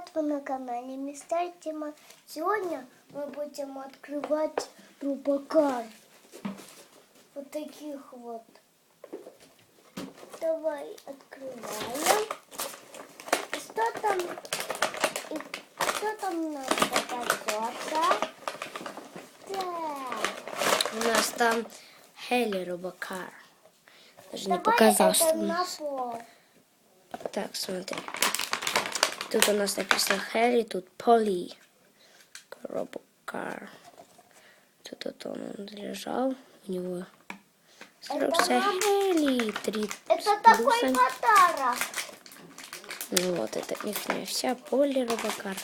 привет! Вы на канале Мистер Тима. Сегодня мы будем открывать рубакар. Вот таких вот. Давай открываем. И Что там? И что там у нас попадется? Так. У нас там Хелли Робокар. Даже не Давай показал, это что на пол. Так, смотри. Тут у нас написано Хелли, тут Поли. Робокар. Тут вот он, он лежал. У него нам- Хелли. Три Это такой подарок. Ну вот, это их вся Поли Робокар.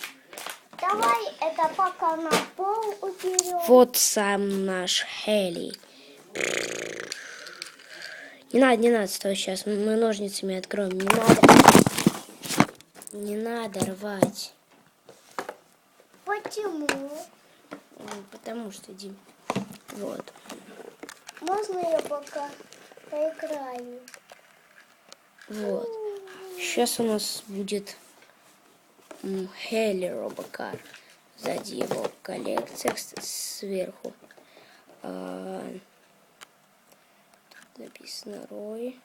Давай это пока на пол уберем. Вот сам наш Хелли. Не надо, не надо, стой, сейчас мы ножницами откроем. Не надо. Не надо рвать. Почему? Потому что, Дим. Вот. Можно я пока поиграю? Вот. Сейчас у нас будет Хелли Робокар. Сзади его коллекция сверху. А, тут написано Рой.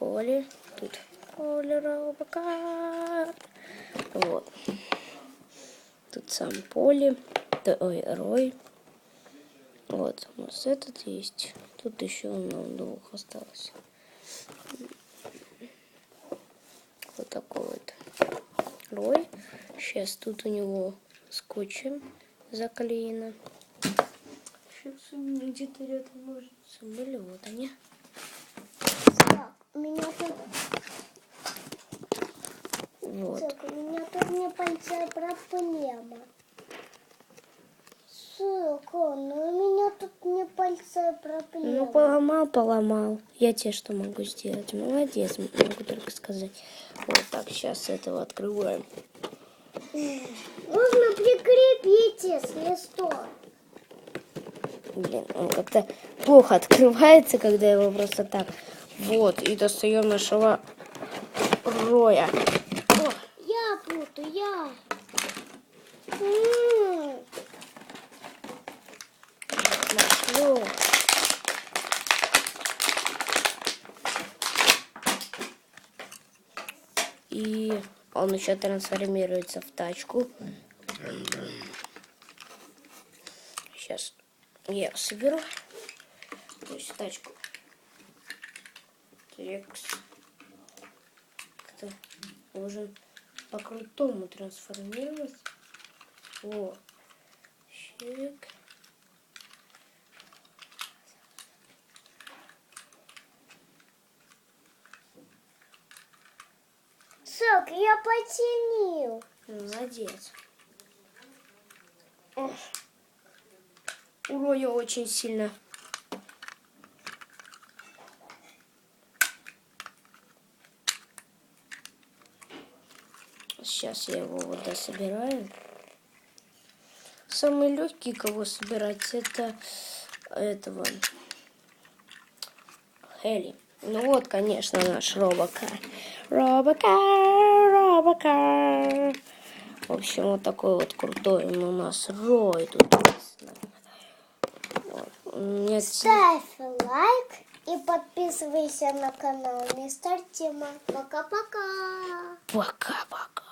Поле. Тут Поле Робокар. Вот. Тут сам Поле. Ой, Рой. Вот, у нас этот есть. Тут еще нам двух осталось. Вот такой вот рой. Сейчас тут у него скотчем заклеено. Сейчас у меня где-то рядом ножницы были, вот они. Так, меня тут, Вот. так, у меня тут небольшая проблема. Сука, ну у меня тут небольшая проблема. Ну, поломал, поломал. Я тебе что могу сделать? Молодец, могу только сказать. Вот так, сейчас этого открываем. Нужно прикрепить, если что. Блин, он как-то плохо открывается, когда его просто так. Вот, и достаем нашего роя. Я буду, я. М, наш Рой. И он еще трансформируется в тачку. Сейчас я соберу. То есть тачку. Трекс. Как-то должен по-крутому трансформироваться. О. Щик. Сок, я починил. Молодец. Ох. У Роя очень сильно. Сейчас я его вот дособираю. Самый легкий, кого собирать, это этого Хелли. Ну вот, конечно, наш Робокар. Робокар, Робокар. В общем, вот такой вот крутой он у нас Рой тут. Нет, Ставь лайк и подписывайся на канал Мистер Тима. Пока-пока. пока-пока.